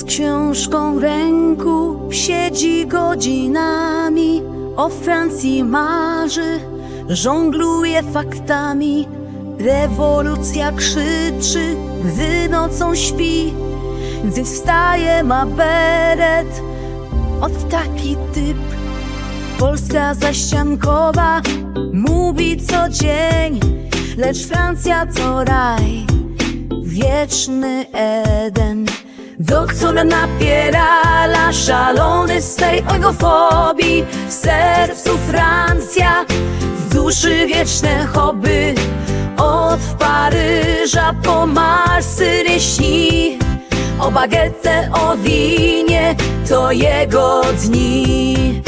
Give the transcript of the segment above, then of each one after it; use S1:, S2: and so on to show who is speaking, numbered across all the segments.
S1: Z książką w ręku siedzi godzinami, o Francji marzy, żongluje faktami. Rewolucja krzyczy, gdy nocą śpi, gdy wstaje ma beret. Od taki typ Polska zaściankowa mówi co dzień, lecz Francja to raj, wieczny Eden. Doktor napierala, szalony z tej ogofobii, w sercu Francja, w duszy wieczne hobby. Od Paryża po Marsy śni, o bagietę, o winie, to jego dni.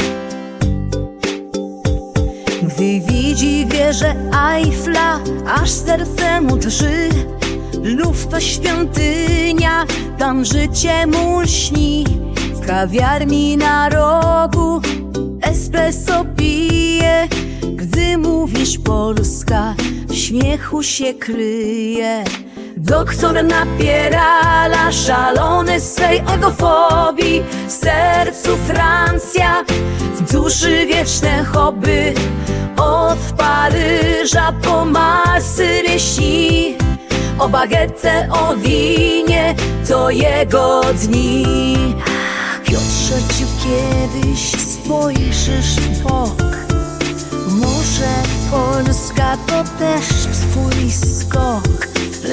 S1: Gdy widzi wieżę Eiffla, aż serce mu drży To świątynia, tam życie mu lśni W kawiarni na rogu espresso pije. Gdy mówisz Polska, w śmiechu się kryje. Doktor napierala, szalony swej ogofobii W sercu Francja, w duszy wieczne hobby Od Paryża po śni O bagietę, o winie, to jego dni. Piotrze, czy kiedyś spojrzysz w bok może Polska to też twój skok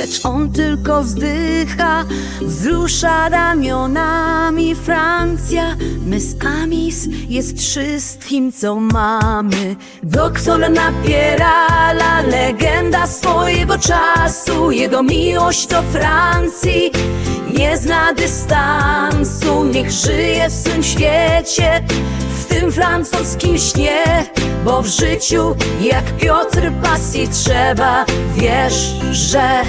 S1: Lecz on tylko wzdycha Wzrusza ramionami. Francja Mes Amis jest wszystkim co mamy. Doktor napierala Legenda swojego czasu. Jego miłość do Francji Nie zna dystansu. Niech żyje w swym świecie w tym francuskim śnie, bo w życiu jak Piotr pasji trzeba, wiesz, że